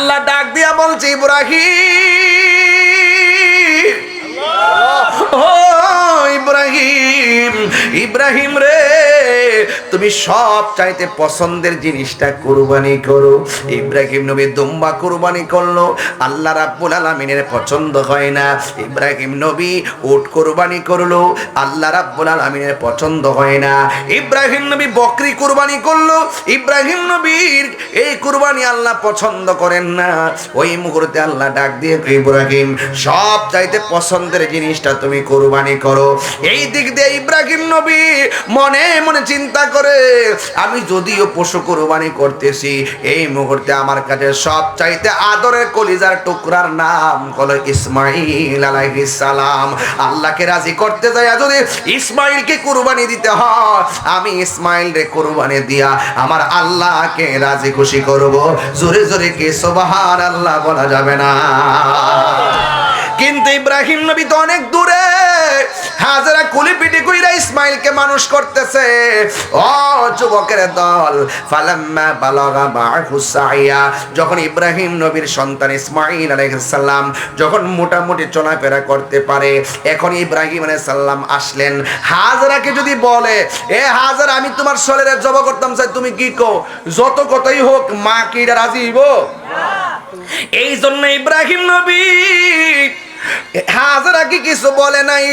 আল্লাহ ডাক দিয়া বলছে ইব্রাহিম। ও ইব্রাহিম। ইব্রাহিম রে। তুমি সব চাইতে পছন্দের জিনিসটা কুরবানি করো। ইব্রাহিম নবী দুম্বা কুরবানি করল। আল্লাহ রাব্বুল আলামিনের পছন্দ হয় না। ইব্রাহিম নবী উট কুরবানি করল। আল্লাহ রাব্বুল আলামিনের পছন্দ হয় না। ইব্রাহিম নবী বকরি কুরবানি করল। ইব্রাহিম নবীর এই কুরবানি আল্লাহ পছন্দ করেন না। ওই মুহূর্তে আল্লাহ ডাক দিয়ে ইব্রাহিম, সব চাইতে পছন্দের জিনিসটা তুমি কুরবানি করো। এই দিক দিয়ে ইব্রাহিম নবী মনে মনে চিন্তা করে, আমি যদিও পশু কুরবানি করতেছি, এই মুহূর্তে আমার কাছে সব চাইতে আদরের কলিজার টুকরার নাম হলো ইসমাইল আলাইহিস সালাম। আল্লাহকে রাজি করতে যায় যদি ইসমাইলকে কুরবানি দিতে হয়, আমি ইসমাইল রে কুরবানি দিয়া আমার আল্লাহকে রাজি খুশি করব। জোরে জোরে কে সুবহান আল্লাহ বলা যাবে না। কিন্তু ইব্রাহিম নবী তো অনেক দূরে ইসমাইলকে মানুষ করতেছে। ও যুবকের দল, ফালাম্মা বালাগা মাহু সাইয়া। যখন ইব্রাহিম নবীর সন্তান ইসমাইল আলাইহিস সালাম যখন মোটামুটি চলাফেরা করতে পারে, এখন ইব্রাহিম আলাইহিস সালাম আসলেন। হাজারাকে যদি বলে, এ হাজার, আমি তোমার শরীরে জব করতাম, চাই তুমি কি কো যত কথাই হোক, মা কি রাজি হইব? এই জন্য ইব্রাহিম নবী হাজারা কি কিছু বলে নাই।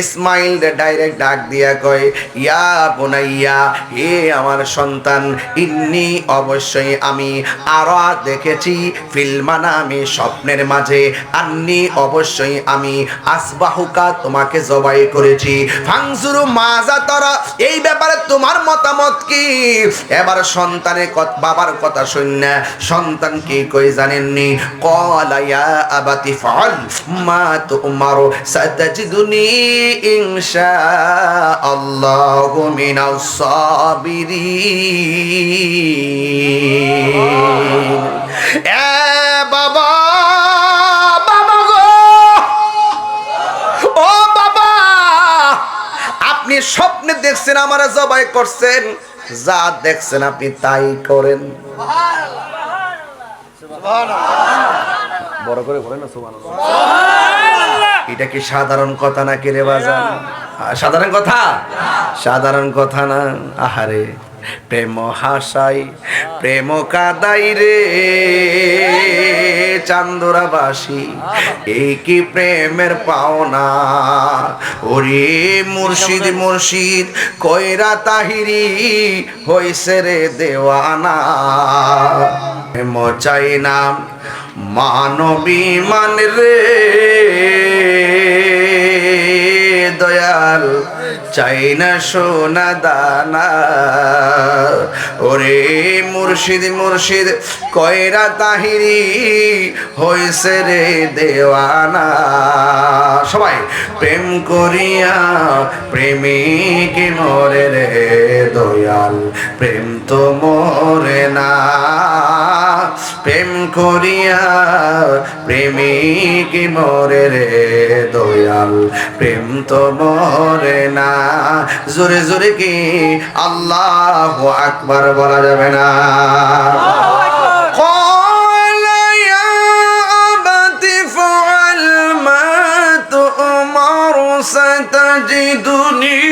ইসমাইল রে ডাইরেক্ট ডাক দিয়া কয়, ইয়া বোনাইয়া, হে আমার সন্তান, ইন্নি অবশ্যই আমি আরও দেখেছি ফিল্মানা আমি স্বপ্নের মাঝে। আন্নি অবশ্যই আমি আসবাহুকা তোমাকে জবাই করেছি। ফাংসুরু মাজা তরা, এই ব্যাপারে তোমার মতামত কি? এবার সন্তানের বাবার কথা শুন সন্তান কি কই জানেননি? কলা ইয়া আবাতি ফাল, মা তুমারু সাতাজিদুনি ইনশা আল্লাহু মিনাস সাবিরিন। এ বাবা বাবা গো। ও বাবা আপনি স্বপ্নে দেখছেন আমার জবাই করছেন। যা দেখছেন আপনি তাই করেন। বড় করে বলেন না সুবহানাল্লাহ। এটা কি সাধারণ কথা না কে রে বাজান? সাধারণ কথা? সাধারণ কথা না। আহারে, প্রেম হাসাই, প্রেম কাদাই রে। চান্দরাবাসী এই কি প্রেমের পাওনা? ওরে মুর্শিদ মুর্শিদ, কইরা তাহিরি হইছে রে দেওয়ানা। প্রেম চাই না, মানবী মান রে। দয়াল। চাই না সোনা দানা। ওরে মুর্শিদ মুর্শিদ, কয়রা তাহিরি হইছে রে দেওয়ানা। সবাই, প্রেম করিয়া প্রেমিক মরে রে দয়াল, প্রেম তো মরে না। প্রেম করিয়া প্রেমিক মরে রে দয়াল, প্রেম তো মরে না। জোরে জোরে কি আল্লাহ আকবার বলা যাবে না قال يا أبت افعل ما تؤمر ستجدني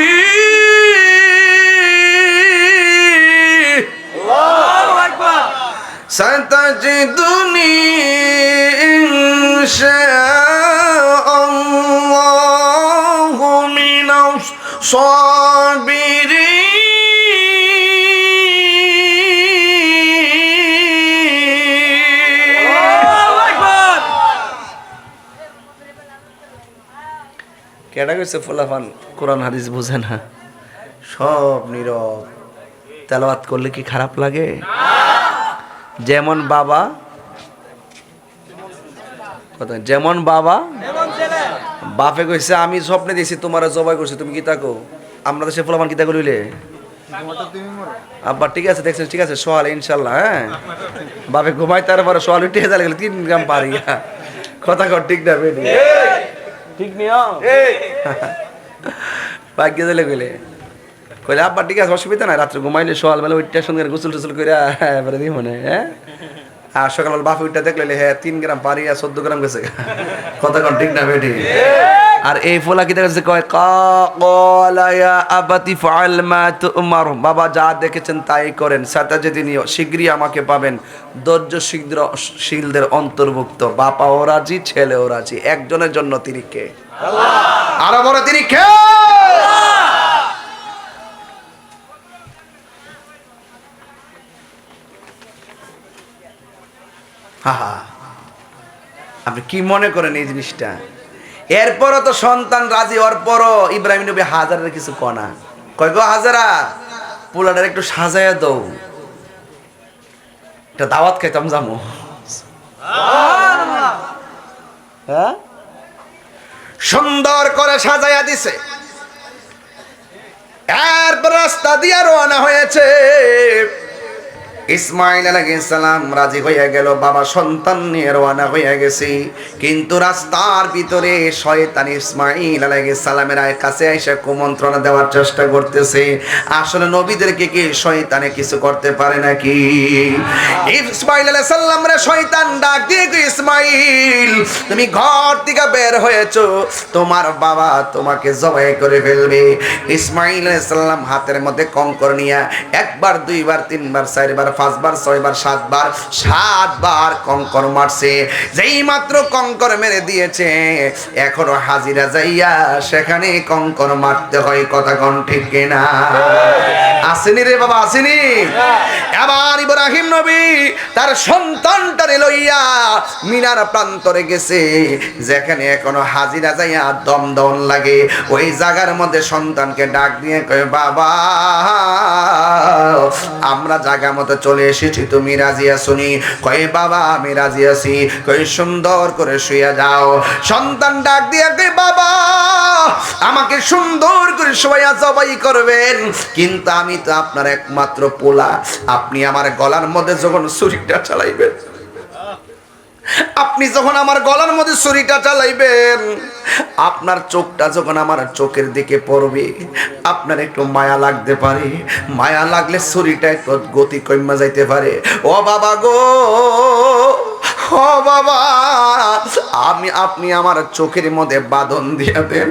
ستجدني إن شاء কেডা কইছে ফুলাফান কোরআন, হাদিস বুঝে না? সব নীরব। তেলাওয়াত করলে কি খারাপ লাগে? যেমন বাবা যেমন বাবা বাপে কইছে আমি স্বপ্নে দিয়েছি তোমার জবাই করছি তুমি কি তাকো আমরা তো সে ফুলাফান কি তাকো লইলে আব্বা ঠিক আছে দেখছেন ঠিক আছে সোয়াল ইনশাল্লাহ হ্যাঁ? বাপে ঘুমাই তারপরে সোয়াল উঠে গেলে গেলে তিন গ্রাম পারি কথা কর ঠিক না বেটি? ঠিক ভাগ্য দিলে কইলে? কইলে আব্বা ঠিক আছে অসুবিধা নাই রাত্রে ঘুমাইলে সকাল বেলা উঠতে সঙ্গে গোসল টোসল করে এবারে দিব না হ্যাঁ? আর সকাল বাপি উঠটা দেখলে হ্যাঁ তিন গ্রাম পারি আর চোদ্দ গ্রাম গেছে। কন ঠিক না বেটি? আর এই ফোলা কি দেখেছে কয় কালায়া আবাতি ফাল মা তুমার। বাবা যা দেখেছেন তাই করেন। সাথে যেদিন শীঘ্রই আমাকে পাবেন। ধৈর্য শীঘ্র শীলদের অন্তর্ভুক্ত। বাপাও রাজি ছেলেও রাজি। একজনের জন্য তিনি কে? আরও বড় তিনি কে? আপনি কি মনে করেন এই জিনিসটা? এরপরও তো সন্তান রাজি হওয়ার পরও ইব্রাহিম নবী হাজারের কিছু কনা কয় গো হাজারা, পোলাটার একটু সাজাইয়া দৌ একটা দাওয়াত খাইতাম জামু হ্যাঁ? সুন্দর করে সাজাইয়া দিছে। এরপর রাস্তা দিয়ে রওনা হয়েছে। ইসমাইল আলাইহিসসালাম রাজি হয়ে গেল, বাবা সন্তান নিয়ে রওনা হয়ে গেছে। কিন্তু রাস্তার ভিতরে শয়তান ইসমাইল আলাইহিসসালামের কাছে এসে কুমন্ত্রণা দেওয়ার চেষ্টা করতেছে। আসলে নবীদেরকে কি শয়তানে কিছু করতে পারে নাকি? ইসমাইল সালাম রে শয়তান, ডাক দিয়ে ইসমাইল, তুমি ঘর থেকে বের হয়েছো। তোমার বাবা তোমাকে জবাই করে ফেলবে। ইসমাইল সালাম হাতের মধ্যে কঙ্কর নিয়ে একবার, দুইবার, তিনবার, চারবার পাঁচবার, ছয়বার, সাতবার সাতবার কঙ্কর মারছে। যেই মাত্র কঙ্কর মেরে দিয়েছে, এখনও হাজিরা যাইয়া সেখানে কঙ্কর মারতে হয়, কথা কন ঠিক কিনা? আসেনি রে বাবা, আসেনি। এবার ইব্রাহিম নবী তার সন্তানটারে লইয়া মিনার প্রান্তরে গেছে। যেখানে এখনও হাজিরা যাইয়া দম দম লাগে। ওই জায়গার মধ্যে সন্তানকে ডাক দিয়ে কয়, বাবা, আমরা জায়গা মতো চলে এসেছি, তুমি রাজি আসুনি? কয়ে, বাবা, আমি রাজি আছি। কই সুন্দর করে শুয়ে যাও। সন্তান ডাক দিয়ে কই বাবা, আমাকে সুন্দর করে শোয়া জবাই করবেন। কিন্তু আমি তো আপনার একমাত্র পোলা। আপনি আমার গলার মধ্যে যখন ছুরিটা চালাইবেন, আপনি যখন আমার গলার মধ্যে ছুরিটা চালাইবেন, আপনার চোখটা যখন আমার চোখের দিকে পড়বে, আপনার একটু মায়া লাগতে পারে। মায়া লাগলে ছুরিটা একটু গতি কমা যাইতে পারে। ও বাবা গো, ও বাবা, আমি, আপনি আমার চোখের মধ্যে বাঁধন দিয়ে দেন।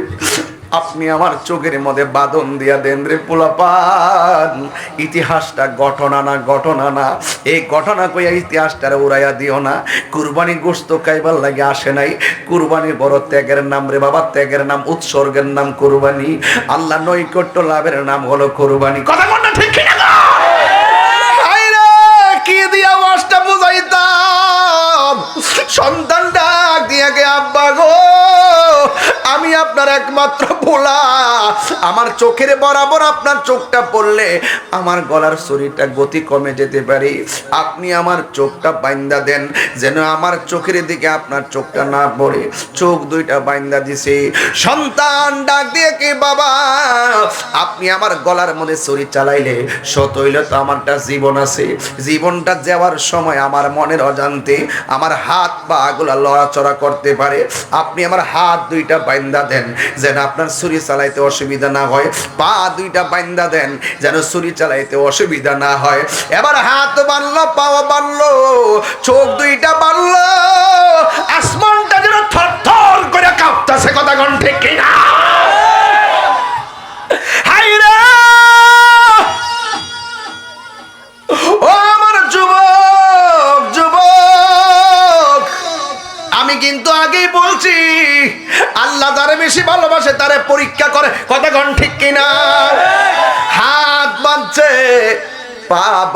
আপনি আমার চোখের মধ্যে বাঁধন দিয়া দেন রে পোলাপান। ইতিহাসটা ঘটনা না ঘটনা না। এই ঘটনা কইয়া ইতিহাসটা উড়াইয়া দিও না। কুরবানি গোস্ত খাইবার লাগে আসে নাই। কুরবানি বড় ত্যাগের নাম রে বাবা ত্যাগের নাম উৎসর্গের নাম কুরবানি। আল্লাহ নৈকট্য লাভের নাম হলো কুরবানি। কথা কন না ঠিক গো? হায়রে, কি দিয়া ওয়াজটা বুঝাইতাম? সন্তান ডাক দিয়া গে আব্বা আপনার একমাত্র ভোলা। আমার চোখের বরাবর আপনার চোখটা পড়লে আমার গলার শরীরটা গতি কমে যেতে পারে। আপনি আমার চোখটা বাইন্দা দেন, যেন আমার চোখের দিকে আপনার চোখটা না পড়ে। চোখ দুইটা বাইন্দা দিছে। সন্তান ডাক দিয়ে কে বাবা? আপনি আমার গলার মধ্যে শরীর চালাইলে সত হইলে তো আমারটা জীবন আছে। জীবনটা যাওয়ার সময় আমার মনের অজান্তে আমার হাত পা গুলা লড়াচড়া করতে পারে। আপনি আমার হাত দুইটা বাইন্দা দেন, যেন আপনার ছুরি চালাইতে অসুবিধা না হয়, পা দুইটা বাইন্দা দেন, যেন ছুরি চালাইতে অসুবিধা না হয়। এবার হাত বাড়লো, পাও বাড়লো, চোখ দুইটা বাড়লো আসমানটা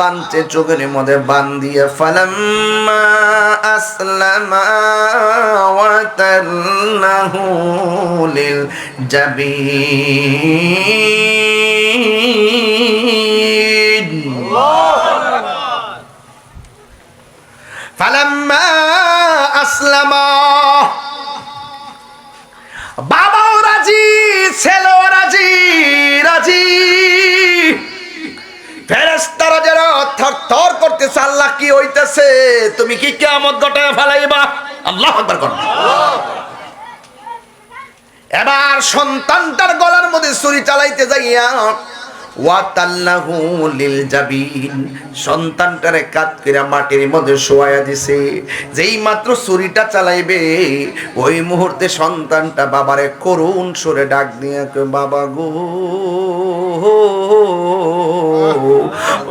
বাঁধছে চোখের মধ্যে বান দিয়ে ফালাম্মা আসলামা। ওয়াতাল্লাহু বাবাও রাজি ছেলেও রাজি রাজি। থর থর করতেছে, আল্লাহ কি হইতেছে? তুমি কি কেমন ঘটায় ফেলাইবা? আল্লাহ এবার সন্তানটার গলার মধ্যে ছুরি চালাইতে যাইয়া ওয়া তাল্লাহু লিল জাবিন। সন্তানটারে কাত করে মাটির মধ্যে শোয়া দিছে। যেই মাত্র ছুরিটা চালাইবে, ওই মুহূর্তে সন্তানটা বাবারে করুণ সুরে ডাক দিয়ে বাবা গো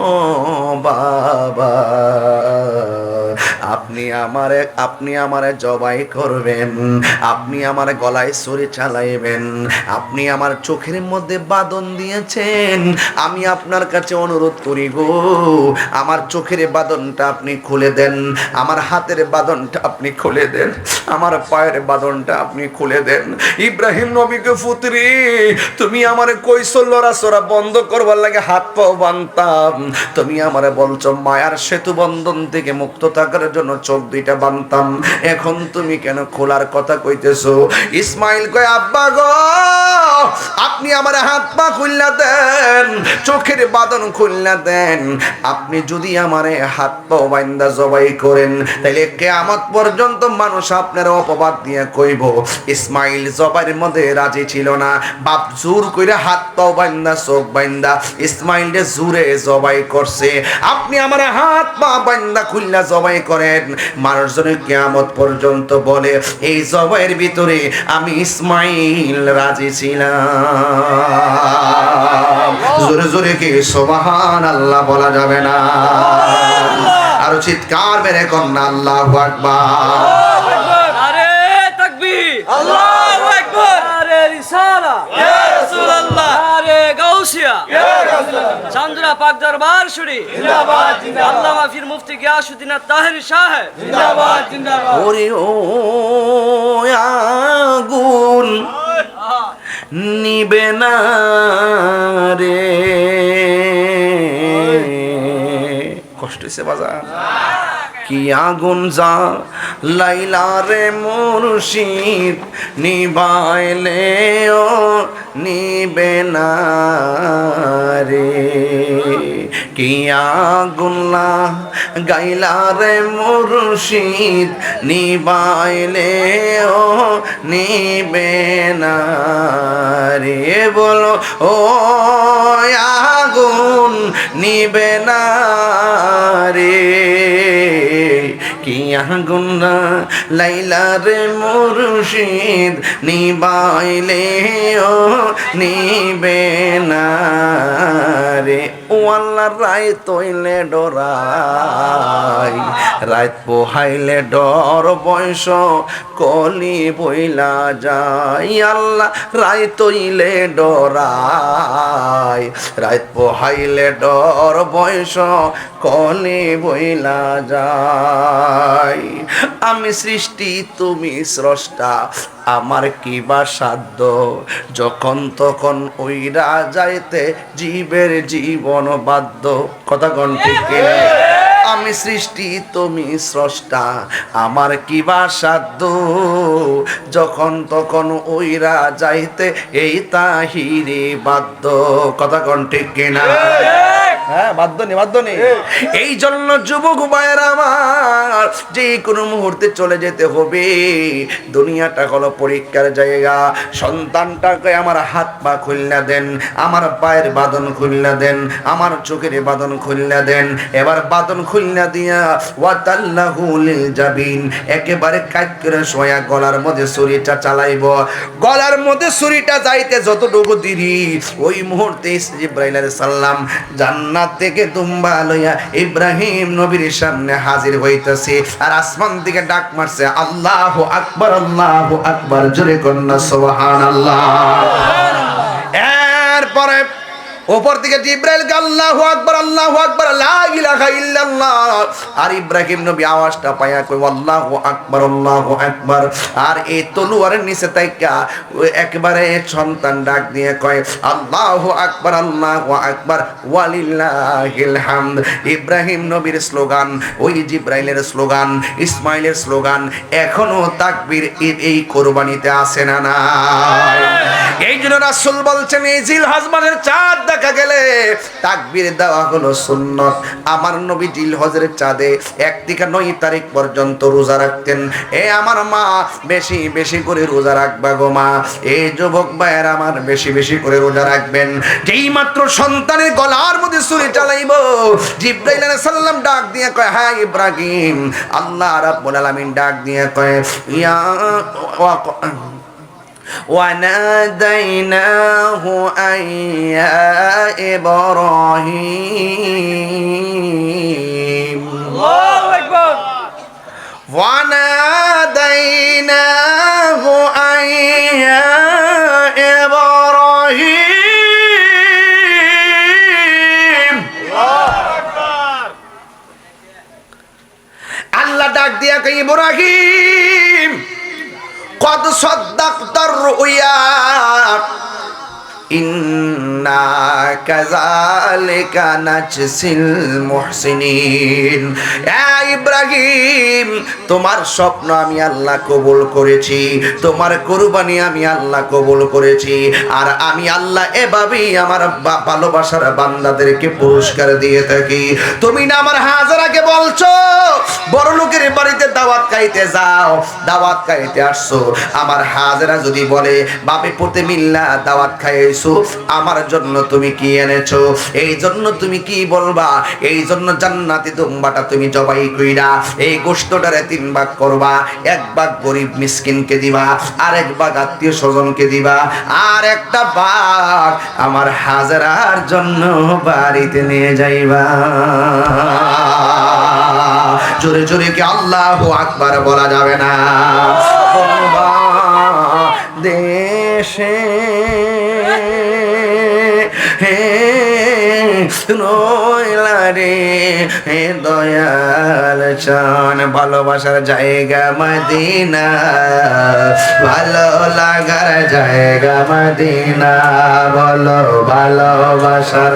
ও, বাবা। আপনি আমারে আপনি আমারে জবাই করবেন। আপনি আমার গলায় ছুরি চালাইবেন। আপনি আমার চোখের মধ্যে বাদন দিয়েছেন। আমি আপনার কাছে অনুরোধ করি গো। আমার চোখের বাদনটা আপনি খুলে দেন। আমার হাতের বাদনটা আপনি খুলে দেন। আমার পায়ের বাদনটা আপনি খুলে দেন। ইব্রাহিম নবীকে ফুতরি, তুমি আমার কৈশল লড়াচড়া বন্ধ করবার লাগে হাত পাও বানতাম। তুমি আমার বলছো মায়ার সেতু বন্ধন থেকে মুক্ত থাকার জন্য চোখ দুইটা বানতাম। এখন তুমি কেন খোলার কথা কইতেছো? ইসমাইল কয় আব্বা গো! আপনি আমার হাত পা খুললা দেন, চোখের বাদন খুললা দেন। আপনি যদি আমারে হাত পা বাইন্দা জবাই করেন তাহলে কেয়ামত পর্যন্ত মানুষ আপনার অপবাদ দিয়ে কইব, ইসমাইল জবাইয়ের মধ্যে রাজি ছিল না। বাপ জোর কইরা হাত পাও বাইন্দা, চোখ বাইন্দা, ইসমাইলে জুরে জবাই করছে। আপনি আমার হাত পা বাইন্দা খুললা জবাই করেন। মানুষজনের কেয়ামত পর্যন্ত বলে, এই জবাইয়ের ভিতরে আমি ইসমাইল রাজি ছিলাম। জোরে জোরে কি সোবাহান আল্লাহ বলা যাবে না আরও চিৎকার মেরে কন্যা আল্লাহ আকবার আরে আকবার আরে রিসালা ইয়া রাসূলুল্লাহ আরে গাউসিয়া ইয়া রাসূলুল্লাহ চান্দরা পাক দরবার শুরি জিন্দাবাদ জিন্দাবাদ আল্লামা ফির মুফতি গিয়াসউদ্দিন তাহেরি সাহেব জিন্দাবাদ জিন্দাবাদ ওরে ও আগুন নিবে না রে। কষ্ট হয়েছে বাজার। কি আগুন যা লাইলা রে মুর্শিদ নিবাইলে ও নিবে না রে। কি আগুন গাইলা রে মুর্শিদ, নিবাইলে ও নিবে না রে বলো, ও আগুন নিবে না রে। কি আগুন লাইলা রে মুর্শিদ, নিবাইলে ও নিবে আল্লাহ রায় তৈলে ডরাই। রাত পোহাইলে ডর বয়স, কলি বইলা যায়। আল্লাহ রায় তৈলে ডরাই। রাত পোহাইলে ডর বয়স, কলি বইলা যাই আমি সৃষ্টি, তুমি স্রষ্টা। আমার কি বা সাধ্য? যখন তখন ওইরা যাইতে জীবের জীবন বাধ্য। কথা কন ঠিক আমি সৃষ্টি, তুমি স্রষ্টা, আমার কি বা সাধ্য? যখন তখন ওইরা যাইতে এই তাহিরে বাধ্য। কথা কন ঠিক কিনা হ্যাঁ বাধ্য নেই বাধ্য নেই এই জন্য যুবক ভাইয়ের আমার যে কোনো মুহূর্তে চলে যেতে হবে। দুনিয়াটা হলো পরীক্ষার জায়গা। সন্তানটাকে আমার হাত পা খুলনা দেন আমার পায়ের বাদন খুলনা দেন আমার চোখের বাদন খুলনা দেন। এবার বাদন খুলনা দিয়া ওয়াতাল্লাহু লিল জাবিন একেবারে কাজ করে সোয়া গলার মধ্যে ছুরিটা চালাইব। গলার মধ্যে ছুরিটা যাইতে যতটুকু দিরি ওই মুহূর্তে জিব্রাইল আলাইহিস সালাম জান্নাত থেকে তুম্বা লইয়া ইব্রাহিম নবীর সামনে হাজির হইতাছে। আর আসমান থেকে ডাক মারছে আল্লাহ আকবর আল্লাহ আকবার। জোরে কন্যা সোহান আল্লাহ এরপরে ওপর থেকে কে আল্লাহু আকবার আল্লাহু আকবার আর ইব্রাহিম নবী আওয়াজটা পায়া কই আল্লাহু আকবার আল্লাহু আকবার। আর এই তলোয়ারের নিচে তাইকা একবারে সন্তান ডাক দিয়ে কয়, আল্লাহু আকবার আল্লাহু আকবার, ওয়ালিল্লাহিল হামদ। ইব্রাহিম নবীর স্লোগান, ওই জিব্রাইলের স্লোগান, ইসমাইলের স্লোগান এখনও তাকবীর এই কোরবানিতে আসে না না এই জন্য রাসূল বলছেন, এই জিল হাজমানের চাঁদ রাখা গেলে তাকবীর দেওয়া হলো সুন্নত। আমার নবী জিল হজরের চাঁদে এক থেকে নয় তারিখ পর্যন্ত রোজা রাখতেন। এ আমার মা, বেশি বেশি করে রোজা রাখবা গো মা। এই যুবক ভাইয়ের আমার বেশি বেশি করে রোজা রাখবেন। যেই মাত্র সন্তানের গলার মধ্যে ছুরি চালাইব, জিব্রাইল আলাইহিস সালাম ডাক দিয়ে কয় হ্যাঁ ইব্রাহিম। আল্লাহ রাব্বুল আলামিন ডাক দিয়ে কয়, ইয়া وناديناه أن يا إبراهيم আল্লাহু আকবার وناديناه أن يا إبراهيم আল্লাহ ডাক দিয়া কে ইব্রাহিম কদ সদ্দাক্তার রুইয়া ইন্না ইব্রাহিম, তোমার স্বপ্ন আমি আল্লাহ কবুল করেছি, তোমার কুরবানি আমি আল্লাহ কবুল করেছি, আর আমি আল্লাহ এভাবেই আমার ভালোবাসার বান্দাদেরকে পুরস্কার দিয়ে থাকি। তুমি না আমার হাজারাকে বলছো, বড় লোকের বাড়িতে দাওয়াত খাইতে যাও, দাওয়াত খাইতে আসছো। আমার হাজারা যদি বলে, বাপে পড়তে মিল্লা দাওয়াত খাইছো আমার জন্য তুমি কি এনেছো? এই জন্য তুমি কি বলবা? এই জন্য জান্নাতি দুম্বাটা তুমি জবাই কইরা এই গোষ্ঠটারে তিন ভাগ করবা, এক ভাগ গরিব মিসকিনকে দিবা আর এক ভাগ আত্মীয় স্বজনকে দিবা, আর একটা ভাগ আমার হাজারার জন্য বাড়িতে নিয়ে যাইবা। জোরে জোরে কি আল্লাহ আকবার বলা যাবে না? দেশে রে হে দয়াল চান ভালোবাসার জায়গা মদিনা ভালো লাগার জায়গা মদিনা বলো ভালোবাসার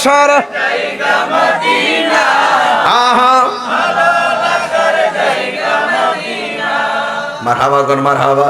ভালোবাসার আহা। মারহাবা কোন মারহাবা।